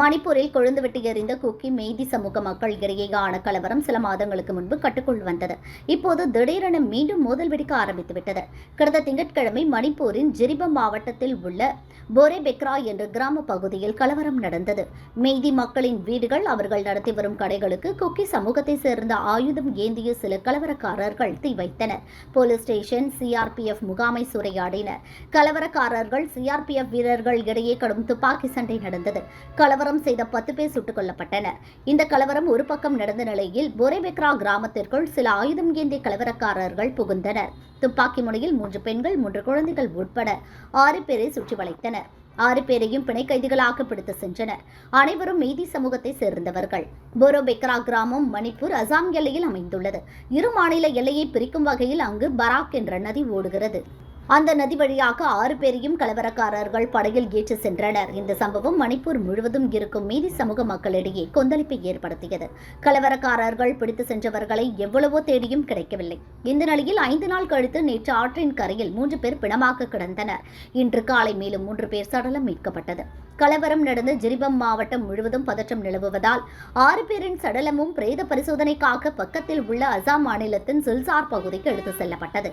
மணிப்பூரில் கொழுந்து வெட்டி எறிந்த குக்கி மெய்தி சமூக மக்கள் இடையேயான கலவரம் சில மாதங்களுக்கு முன்பு கட்டுக்குள் வந்தது. இப்போது திடீரென மீண்டும் மோதல் வெடிக்க ஆரம்பித்துவிட்டது கடந்த திங்கட்கிழமை மணிப்பூரின் ஜிரிபம் மாவட்டத்தில் உள்ள போரே பெக்ரா என்ற கிராம பகுதியில் கலவரம் நடந்தது. மெய்தி மக்களின் வீடுகள் அவர்கள் நடத்தி வரும் கடைகளுக்கு குக்கி சமூகத்தை சேர்ந்த ஆயுதம் ஏந்திய சில கலவரக்காரர்கள் தீ வைத்தனர். போலீஸ் ஸ்டேஷன் சிஆர்பிஎஃப் முகாமை சூறையாடினர். கலவரக்காரர்கள் சிஆர்பிஎஃப் வீரர்கள் இடையே கடும் துப்பாக்கி சண்டை நடந்தது. கலவர கலவரம் செய்த பத்து பேர் சுட்டுக் கொல்லப்பட்டனர். இந்த கலவரம் ஒரு பக்கம் நடந்த நிலையில் பொரேபெக்ரா கிராமத்திற்குள் சில ஆயுதம் ஏந்திய கலவரக்காரர்கள் புகுந்தனர். துப்பாக்கி முனையில் மூன்று பெண்கள் மூன்று குழந்தைகள் உட்பட ஆறு பேரை சுற்றி வளைத்தனர். ஆறு பேரையும் பிணை கைதிகளாக பிடித்து சென்றனர். அனைவரும் மீதி சமூகத்தை சேர்ந்தவர்கள். போரோபெக்ரா கிராமம் மணிப்பூர் அசாம் எல்லையில் அமைந்துள்ளது. இரு மாநில எல்லையை பிரிக்கும் வகையில் அங்கு பராக் என்ற நதி ஓடுகிறது. அந்த நதி வழியாக ஆறு பேரையும் கலவரக்காரர்கள் படகில் ஏற்றி சென்றனர். இந்த சம்பவம் மணிப்பூர் முழுவதும் இருக்கும் மீதி சமூக மக்களிடையே கொந்தளிப்பை ஏற்படுத்தியது. கலவரக்காரர்கள் பிடித்து சென்றவர்களை எவ்வளவோ தேடியும் கிடைக்கவில்லை. இந்த நிலையில் ஐந்து நாள் கழித்து நேற்று ஆற்றின் கரையில் மூன்று பேர் பிணமாக கிடந்தனர். இன்று காலை மேலும் மூன்று பேர் சடலம் மீட்கப்பட்டது. கலவரம் நடந்த ஜிரிபம் மாவட்டம் முழுவதும் பதற்றம் நிலவுவதால் ஆறு பேரின் சடலமும் பிரேத பரிசோதனைக்காக பக்கத்தில் உள்ள அசாம் மாநிலத்தின் சில்சார் பகுதிக்கு எடுத்து செல்லப்பட்டது.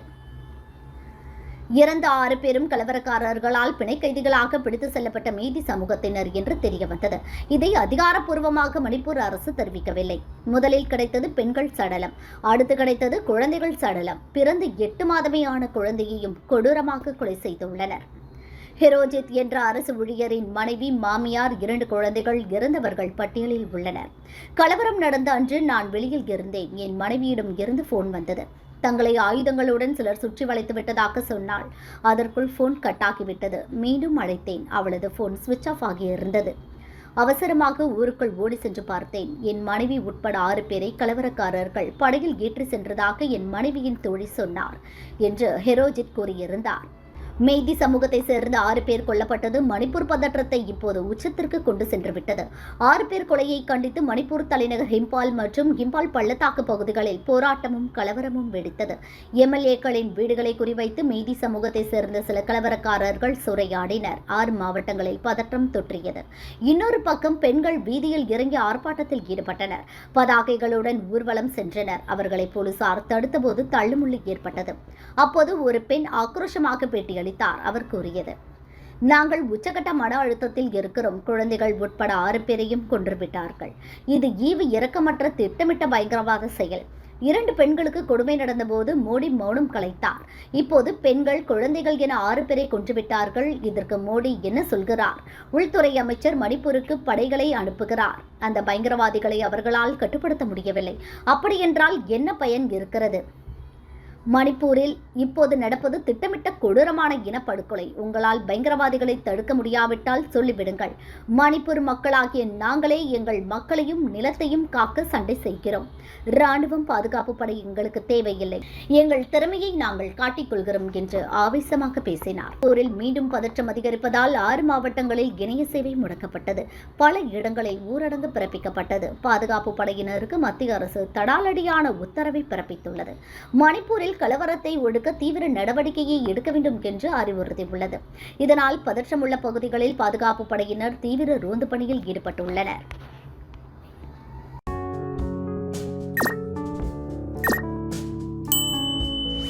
இறந்த ஆறு பேரும் கலவரக்காரர்களால் பிணை கைதிகளாக பிடித்து செல்லப்பட்ட மீதி சமூகத்தினர் என்று தெரியவந்தது. இதை அதிகாரப்பூர்வமாக மணிப்பூர் அரசு தெரிவிக்கவில்லை. முதலில் கிடைத்தது பெண்கள் சடலம் அடுத்து கிடைத்தது குழந்தைகள் சடலம். பிறந்து எட்டு மாதமே ஆன குழந்தையையும் கொடூரமாக கொலை செய்துள்ளனர். ஹெரோஜித் என்ற அரசு ஊழியரின் மனைவி மாமியார் இரண்டு குழந்தைகள் இறந்தவர்கள் பட்டியலில் உள்ளனர். கலவரம் நடந்த அன்று நான் வெளியில் இருந்தேன். என் மனைவியிடம் இருந்து போன் வந்தது. தங்களை ஆயுதங்களுடன் சிலர் சுற்றி வளைத்து விட்டதாக சொன்னாள். அதற்குள் போன் கட்டாகிவிட்டது மீண்டும் அழைத்தேன். அவளது போன் சுவிட்ச் ஆஃப் ஆகியிருந்தது அவசரமாக ஊருக்குள் ஓடி சென்று பார்த்தேன். என் மனைவி உட்பட ஆறு பேரை கலவரக்காரர்கள் படையில் ஏற்றி சென்றதாக என் மனைவியின் தோழி சொன்னார் என்று ஹெரோஜித் கூறியிருந்தார். மெய்தி சமூகத்தை சேர்ந்த ஆறு பேர் கொல்லப்பட்டது. மணிப்பூர் பதற்றத்தை இப்போது உச்சத்திற்கு கொண்டு சென்று விட்டது ஆறு பேர் கொலையை கண்டித்து மணிப்பூர் தலைநகர் ஹிம்பால் மற்றும் ஹிம்பால் பள்ளத்தாக்கு பகுதிகளில் போராட்டமும் கலவரமும் வெடித்தது. எம்எல்ஏக்களின் வீடுகளை குறிவைத்து மெய்தி சமூகத்தை சேர்ந்த சில கலவரக்காரர்கள் சுரையாடினர் ஆறு மாவட்டங்களில் பதற்றம் தொற்றியது. இன்னொரு பக்கம் பெண்கள் வீதியில் இறங்கி ஆர்ப்பாட்டத்தில் ஈடுபட்டனர். பதாகைகளுடன் ஊர்வலம் சென்றனர். அவர்களை போலீசார் தடுத்தபோது தள்ளுமுள்ளு ஏற்பட்டது. அப்போது ஒரு பெண் ஆக்ரோஷமாக பேட்டியளித்தார். பதிலளித்தார் அவர் கூறியது. நாங்கள் உச்சகட்ட மன அழுத்தத்தில் இருக்கிறோம். குழந்தைகள் உட்பட ஆறு பேரையும் கொன்றுவிட்டார்கள் இது ஈவு இரக்கமற்ற திட்டமிட்ட பயங்கரவாத செயல். இரண்டு பெண்களுக்கு கொடுமை நடந்தபோது மோடி மௌனம் கலைத்தார். இப்போது பெண்கள் குழந்தைகள் என ஆறு பேரை கொன்றுவிட்டார்கள் இதற்கு மோடி என்ன சொல்கிறார்? உள்துறை அமைச்சர் மணிப்பூருக்கு படைகளை அனுப்புகிறார். அந்த பயங்கரவாதிகளை அவர்களால் கட்டுப்படுத்த முடியவில்லை. அப்படியென்றால் என்ன பயன் இருக்கிறது? மணிப்பூரில் இப்போது நடப்பது திட்டமிட்ட கொடூரமான இனப்படுகொலை. உங்களால் பயங்கரவாதிகளை தடுக்க முடியாவிட்டால் சொல்லிவிடுங்கள். மணிப்பூர் மக்களாகிய நாங்களே எங்கள் மக்களையும் நிலத்தையும் காக்க சண்டை செய்கிறோம். ராணுவம் பாதுகாப்பு படை எங்களுக்கு தேவையில்லை. எங்கள் திறமையை நாங்கள் காட்டிக்கொள்கிறோம் என்று ஆவேசமாக பேசினார். போரில் மீண்டும் பதற்றம் அதிகரிப்பதால் ஆறு மாவட்டங்களில் இணைய சேவை முடக்கப்பட்டது. பல இடங்களில் ஊரடங்கு பிறப்பிக்கப்பட்டது. பாதுகாப்பு படையினருக்கு மத்திய அரசு தடாலடியான உத்தரவை பிறப்பித்துள்ளது. மணிப்பூரில் கலவரத்தை ஒடுக்க தீவிர நடவடிக்கையை எடுக்க வேண்டும் என்று அறிவுறுத்தியுள்ளது. இதனால் பதற்றமுள்ள பகுதிகளில் பாதுகாப்பு படையினர் தீவிர ரோந்து பணியில் ஈடுபட்டுள்ளனர்.